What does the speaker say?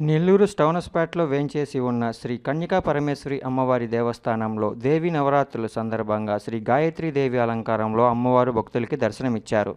నెల్లూరు స్టౌనస్పేటలో వేంచేసి ఉన్న శ్రీ కన్యకా పరమేశ్వరి అమ్మవారి దేవస్థానంలో దేవి నవరాత్రుల సందర్భంగా శ్రీ గాయత్రీ దేవి అలంకారంలో అమ్మవారు భక్తులకి దర్శనమిచ్చారు.